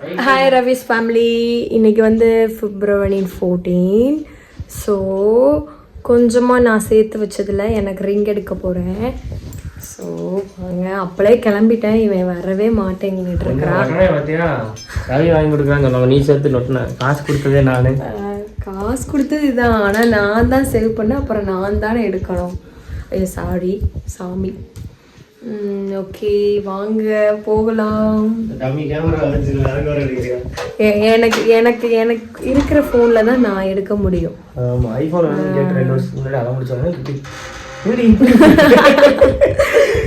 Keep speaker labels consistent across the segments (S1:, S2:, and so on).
S1: Hi Ravi's family இன்னைக்கு வந்து பிப்ரவரி fourteen so கொஞ்சமாக நான் சேர்த்து வச்சதில் எனக்கு ரிங் எடுக்க போகிறேன் ஸோ வாங்க அப்பளே கிளம்பிட்டேன். இவன் வரவே மாட்டேங்கிட்டு இருக்கிறான்.
S2: ரவி வாங்கி கொடுக்குறாங்க. நீ சேர்த்து நொட்டின காசு கொடுத்ததே நானு.
S1: காசு கொடுத்தது இதான். ஆனால் நான் தான் சேவ் பண்ணேன். அப்புறம் நான் தானே எடுக்கணும். ஐயோ சாரி சாமி. ஓகே வாங்க போகலாம். எனக்கு எனக்கு எனக்கு இருக்கிற ஃபோனில் தான் நான் எடுக்க முடியும்.
S2: ஆமாம் ஐஃபோன் ரெண்டு வருஷத்துக்கு முன்னாடி அடம் முடிச்சாங்க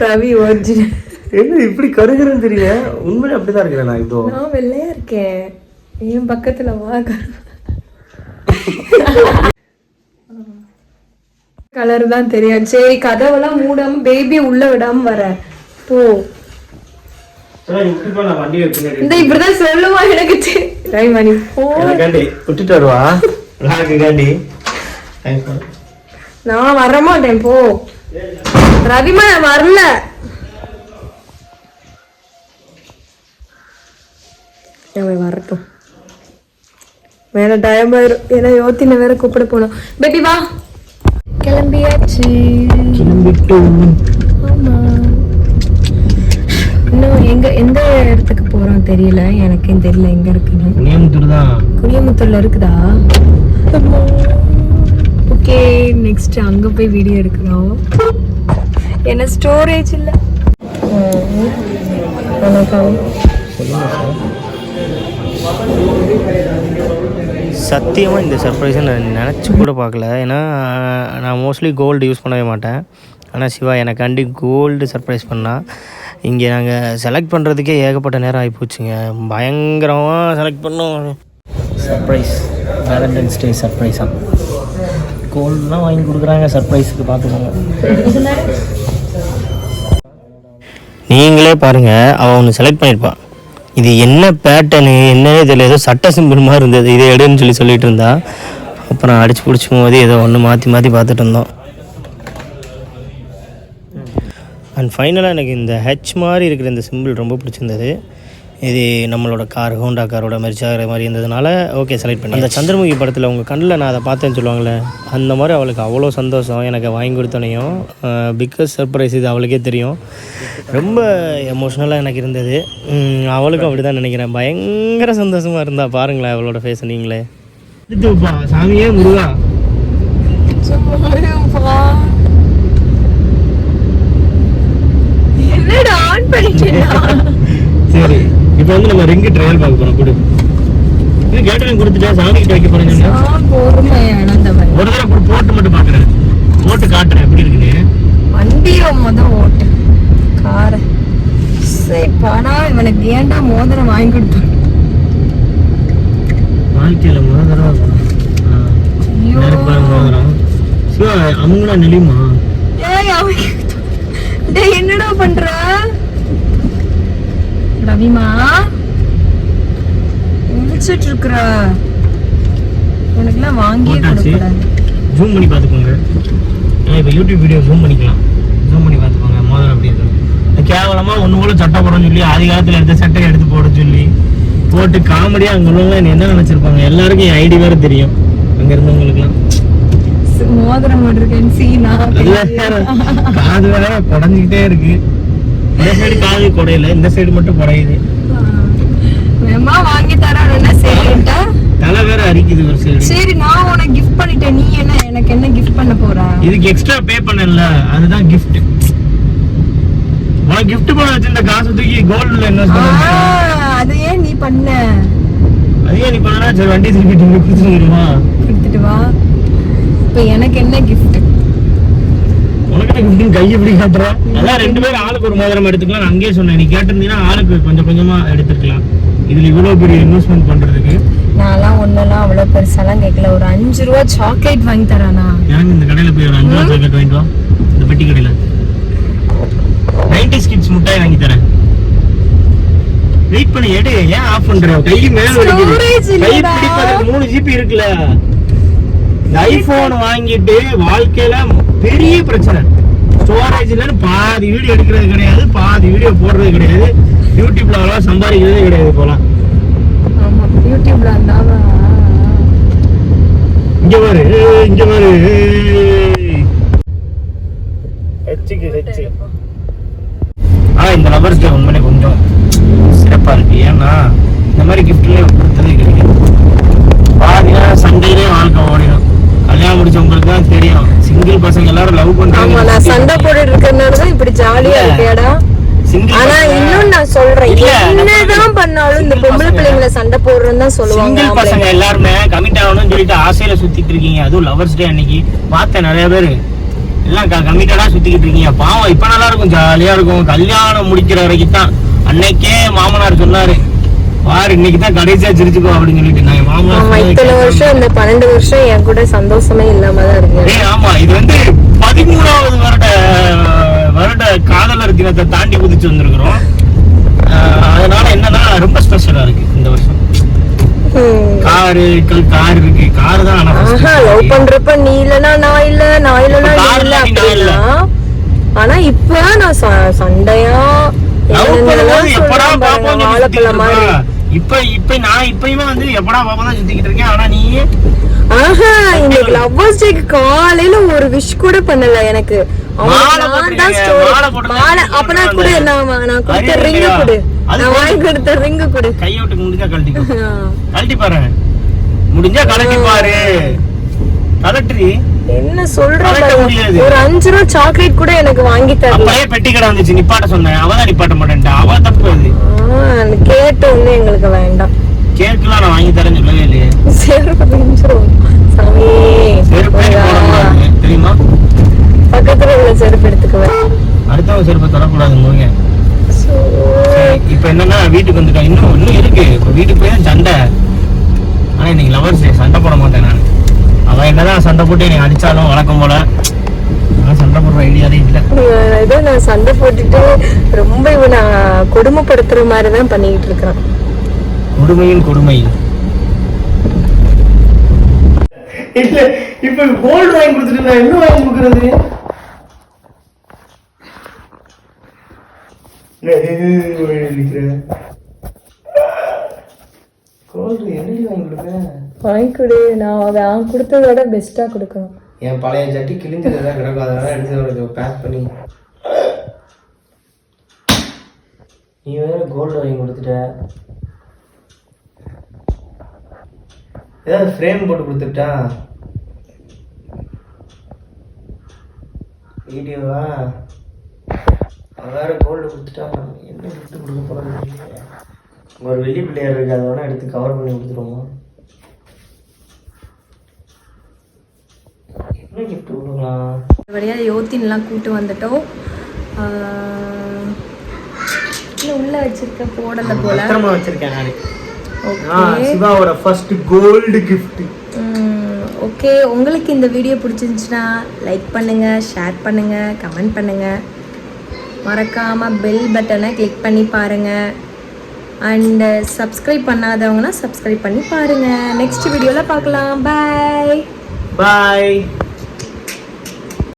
S1: ரவி ஒரிஜினல்
S2: என்ன இப்படி கருகிறேன்னு தெரியல? உண்மையிலே அப்படிதான் இருக்கிறேன் நான் இப்போ
S1: நான் வெள்ளையா இருக்கேன். என் பக்கத்துல வா கலர் தான் தெரியும் சரி கதவெல்லாம் மூடாம பேபி உள்ள விடாம வர. போ. இந்த இப்படிதான் சொல்லுவா எனக்கு ரைமணி போ.
S2: விட்டுட்டு வருவா.
S1: நான் வர மாட்டேன் போ. ரவிமா நான் வரல. அவன் வரட்டும்? வேற டைம் ஆயிரும். ஏன்னா யோத்தின வேற கூப்பிட போனோம். பேபி வா. கிளம்பியாச்சு.
S2: கிளம்பிட்டோம்
S1: ஆமா. இன்னும் எங்க எந்த இடத்துக்கு போறோம் தெரியல. எனக்கும் தெரியல எங்க இருக்குன்னு.
S2: கன்னியாகுமரி தான்
S1: குனியமுத்தூர்ல இருக்குதா? ஓகே நெக்ஸ்ட் அங்க போய் வீடியோ எடுக்கிறோம் என்ன ஸ்டோரேஜ் இல்ல? வணக்கம்.
S2: சத்தியமாக இந்த சர்ப்ரைஸை நான் நினச்சி கூட பார்க்கல. ஏன்னா நான் மோஸ்ட்லி கோல்டு யூஸ் பண்ணவே மாட்டேன். ஆனால் சிவா எனக்காண்டி கோல்டு சர்ப்ரைஸ் பண்ணால் இங்கே நாங்கள் செலக்ட் பண்ணுறதுக்கே ஏகப்பட்ட நேரம் ஆகிப்போச்சுங்க பயங்கரமாக செலக்ட் பண்ணோம். சர்ப்ரைஸ் வேலண்டைன்ஸ் டே சர்ப்ரைஸாக கோல்டுலாம் வாங்கி கொடுக்குறாங்க சர்ப்ரைஸுக்கு பார்த்துக்கோங்க நீங்களே பாருங்கள் அவன் ஒன்று செலக்ட் பண்ணியிருப்பான் இது என்ன பேட்டர்னு என்ன இதில் ஏதோ சட்ட சிம்பிள் மாதிரி இருந்தது இதை எடுன்னு சொல்லி சொல்லிட்டு இருந்தா. அப்புறம் அடிச்சு பிடிச்சி போது ஏதோ ஒன்று மாற்றி மாற்றி பார்த்துட்டு இருந்தோம். அண்ட் ஃபைனலாக எனக்கு இந்த ஹெச் மாதிரி இருக்கிற இந்த சிம்பிள் ரொம்ப பிடிச்சிருந்தது. இது நம்மளோட கார் ஹோண்டா காரோட மெர்ச் ஆகிற மாதிரி இருந்ததுனால ஓகே செலக்ட் பண்ணி அந்த சந்திரமுகி படத்தில் உங்கள் கண்ணில் நான் அதை பார்த்தேன்னு சொல்லுவாங்களே அந்த மாதிரி அவளுக்கு அவ்வளோ சந்தோஷம். எனக்கு வாங்கி கொடுத்தனையும் பிக்கஸ்ட் சர்ப்ரைஸ் இது அவளுக்கே தெரியும். ரொம்ப எமோஷ்னலாக எனக்கு இருந்தது. அவளுக்கும் அப்படி தான் நினைக்கிறேன். பயங்கர சந்தோஷமாக இருந்தால் பாருங்களேன் அவளோட ஃபேஸ் நீங்களே. சாமியே முருகா
S1: என்னடா ஆன் பண்ணிட்டேனா
S2: சரி இப்போ வந்து நம்ம ரிங்கு ட்ரையல் பார்க்க போறோம். கொடு. இது கேட்டரிங் கொடுத்துட்டா சாமி கிட்ட வைக்க
S1: இழந்தவன்.
S2: ஒரு தடவை கூட போட்டு மட்டும் பார்க்குறேன். போட்டு காட்டுறேன். எப்படி இருக்குன்னு.
S1: வண்டியை முத ஓட்டு. காரை. சரி பணா இவனுக்கு ஏன்டா மோதிரம் வாங்கி கொடுத்தான்
S2: வாழ்க்கையில் முதல் தடவை மோதிரம். சிவா அவங்களா
S1: அவன் டேய் என்னடா பண்ற? ரவிமா முடிச்சிட்டு இருக்கிற உனக்குலாம் வாங்கியே
S2: போட்டாச்சு.
S1: கொடுக்கூடாது
S2: ஜூம் பண்ணி பார்த்துக்கோங்க. இப்போ யூடியூப் வீடியோ ஜூம் பண்ணிக்கலாம். ஜூம் பண்ணி பார்த்துக்கோங்க. மோதிரம் அப்படி இருக்கு. கேவலமாக ஒன்று போல சட்டை போடணும்னு சொல்லி ஆதி காலத்தில் எடுத்த சட்டை எடுத்து போட சொல்லி போட்டு காமெடியாக அங்கே உள்ளவங்க என்ன நினச்சிருப்பாங்க? எல்லாருக்கும் என் ஐடி வேறு தெரியும். அங்கே இருந்தவங்களுக்குலாம்
S1: மோதிரம் போட்டிருக்கேன் சீனா
S2: காது வேற குடஞ்சிக்கிட்டே இருக்கு. இந்த சைடு காது குடையில இந்த சைடு மட்டும் குடையுது.
S1: வாங்கி தரணும்னா சரின்ட்டா
S2: தலை வேற அரிக்குது ஒரு சைடு
S1: சரி நான் உனக்கு கிஃப்ட் பண்ணிட்டேன். நீ என்ன எனக்கு என்ன கிஃப்ட் பண்ண போற?
S2: இதுக்கு எக்ஸ்ட்ரா பே பண்ணல. அதுதான் gift. உனக்கு gift பண்ண வச்சிருந்த காசு தூக்கி கோல்டுல இன்வெஸ்ட் பண்ண
S1: அது ஏன் நீ பண்ண?
S2: அதே நீ பண்ணா சரி வண்டி
S1: கொடுத்துட்டு வா. இப்ப எனக்கு என்ன கிஃப்ட்
S2: உனக்கு என்ன கிஃப்ட் கை எப்படி காட்டுற அதான் ரெண்டு பேரும் ஆளுக்கு ஒரு மோதிரம் எடுத்துக்கலாம். நான் அங்கேயே சொன்னேன் நீ கேட்டிருந்தீங்கன்னா ஆளுக்கு கொஞ்சம் கொஞ்சமா எடுத்துக்கலாம். இதுல இவ்வளவு பெரிய இன்வெஸ்ட்மெண்ட் பண்றதுக்கு.
S1: நான்லாம் ஒன்னெல்லாம் அவ்வளவு பெருசாலாம் கேட்கல. ஒரு அஞ்சு ரூபா சாக்லேட் வாங்கி தரானா?
S2: எனக்கு இந்த கடையில போய் ஒரு அஞ்சு ரூபா சாக்லேட் வாங்கிட்டு வா? இந்த பெட்டி கடையில. நைன்டி கிட்ஸ் முட்டாய் வாங்கி தரேன். வெயிட் பண்ணி எடு. ஏன் ஆஃப் பண்ற? கை மேல வலிக்குது. கை. பிடிப்பதற்கு மூணு ஜிபி இருக்குல்ல. இந்த ஐபோன் வாங்கிட்டு வாழ்க்கையில பெரிய பிரச்சனை. ஸ்டோரேஜ்லன்னு பாதி வீடியோ எடுக்கிறது கிடையாது பாதி வீடியோ போடுறது கிடையாது. யூடியூப்ல அவ்வளோ சம்பாதிக்கிறதே கிடையாது இப்போலாம்.
S1: யூடியூப்ல
S3: இங்க பாரு இங்க பாரு.
S2: ஹெச்சுக்கு
S1: ஹெச்சு
S2: ஆனா
S3: இந்த நபர்ஸ்க்கு உண்மை
S1: சண்டை போட்டு இருக்கிறதுனால தான் இப்படி ஜாலியா இருக்கேடா.
S3: ஆனா இன்னும்
S1: நான் சொல்றேன். என்னதான் பண்ணாலும் இந்த பொம்பளை பிள்ளைங்கள சண்டை போடுறேன்னு தான் சொல்லுவாங்க
S2: பசங்க எல்லாருமே கமிட் ஆகணும்னு சொல்லிட்டு ஆசையில சுத்திட்டு இருக்கீங்க. அதுவும் லவர்ஸ் டே அன்னைக்கு. பார்த்தேன் நிறைய பேர். எல்லாம் கமிட்டடா சுத்திக்கிட்டு இருக்கீங்க. பாவம் இப்ப நல்லா இருக்கும். ஜாலியா இருக்கும். கல்யாணம் முடிக்கிற வரைக்கும் தான் அன்னைக்கே மாமனார் சொன்னாரு. பாரு இன்னைக்கு தான் கடைசியா சிரிச்சுக்கோ அப்படின்னு சொல்லிட்டு. நான் மாமனார்
S1: இத்தனை வருஷம் இந்த பன்னெண்டு வருஷம் என் கூட சந்தோஷமே இல்லாம தான் இருக்கு
S2: ஆமா இது வந்து பதிமூணாவது வருட வருட காதலர் தினத்தை தாண்டி குதிச்சு வந்திருக்கிறோம். அதனால என்னன்னா ரொம்ப ஸ்பெஷலா இருக்கு இந்த வருஷம். காரு கார் இருக்கு. கார் தான்
S1: லவ் பண்றப்ப நீ இல்லனா நான் இல்ல நான் இல்லனா இல்ல. அப்படின்னா ஆனா இப்ப நான் சண்டையா
S2: எப்படா பாப்போம்
S1: வாழைப்பழம் மாதிரி.
S2: இப்ப இப்ப நான் இப்பயுமே வந்து எப்படா பாப்போம் தான் சுத்திக்கிட்டு இருக்கேன் ஆனா நீ
S1: ஆஹா இன்னைக்கு லவ்வர்ஸ் டேக்கு காலையில ஒரு விஷ் கூட பண்ணல எனக்கு. நான் கூட. நான் கொடுத்த ரிங்கு? கொடு. நான் வாங்கி. கொடுத்த ரிங்கு கொடு.
S2: விட்டு முடிஞ்சா கழட்டிக்கோ
S1: ஆ.
S2: கழட்டி பாரு. முடிஞ்சா கழட்டி பாரு. கலட்டி
S1: என்ன சொல்ற. ஒரு அஞ்சு ரூபா சாக்லேட் கூட எனக்கு வாங்கி தரல
S2: பெட்டி கடை வந்துச்சு நிப்பாட்ட சொன்னேன். அவ தான் நிப்பாட்ட மாட்டேன்ட்டா. அவ தப்பு அது
S1: கேட்ட எங்களுக்கு வேண்டாம்.
S2: கேக்குலாம் நான் வாங்கி தரேன்னு சொல்லவே இல்லையே.
S1: செருப்பு பிஞ்சிரும் சாமி
S2: தெரியுமா?
S1: பக்கத்துல உள்ள செருப்பு எடுத்துக்குவேன்
S2: அடுத்தவங்க செருப்பை
S1: So,
S2: இப்ப என்னன்னா வீட்டுக்கு வந்துட்டேன் இன்னும் இன்னும் இருக்கு. இப்ப வீட்டுக்கு போய் தான் சண்டை. ஆனா இன்னைக்கு லவர்ஸ் சண்டை போட மாட்டேன் நான். அவ என்னதான் சண்டை போட்டு என்னை அடிச்சாலும் வழக்கம் போல நான் சண்டை போடுற ஐடியாவே இல்லை.
S1: ஏதோ நான் சண்டை போட்டுட்டு ரொம்ப இவனை கொடுமைப்படுத்துற மாதிரி தான் பண்ணிட்டு இருக்கிறான்.
S2: கொடுமையும் கொடுமை. இல்ல இப்ப கோல்டு வாங்கி கொடுத்துட்டு நான் என்ன வாங்கி கொடுக்கறது? கோல்டு என்னடி வாங்கி கொடுக்க
S1: வாங்கி கொடு நான் அவன் கொடுத்தத விட பெஸ்டா கொடுக்கணும்.
S2: என் பழைய சட்டி கிழிஞ்சதுதான் கிடக்கும் அதனால எடுத்து பேக் பண்ணி. நீ வேற கோல்டு வாங்கி கொடுத்துட்ட. ஏதாவது ஃப்ரேம் போட்டு கொடுத்துட்டா? வீடியோவா வேற கோல்டு கொடுத்துட்டா? என்ன கிஃப்ட் கொடுக்க தெரியல ஒரு வெள்ளி பிள்ளையார் இருக்கு அதை வேணா எடுத்து கவர் பண்ணி கொடுத்துருவோம்? என்ன கிஃப்ட் கொடுக்கலாம்?
S1: வழியா யோத்தின்லாம் கூட்டு வந்துட்டோம். இல்ல உள்ள வச்சிருக்க போடல போல.
S2: பத்திரமா வச்சிருக்கேன் நானு. சிவாவோட ஃபர்ஸ்ட் கோல்டு கிஃப்ட்
S1: ஓகே உங்களுக்கு இந்த வீடியோ பிடிச்சிருந்துச்சுன்னா லைக் பண்ணுங்க ஷேர் பண்ணுங்க கமெண்ட் பண்ணுங்க. மறக்காம பெல் பட்டனை கிளிக் பண்ணி பாருங்க. அண்ட் சப்ஸ்கிரைப் பண்ணாதவங்கன்னா சப்ஸ்கிரைப் பண்ணி பாருங்க. நெக்ஸ்ட் வீடியோவில் பார்க்கலாம். பாய்
S2: பாய்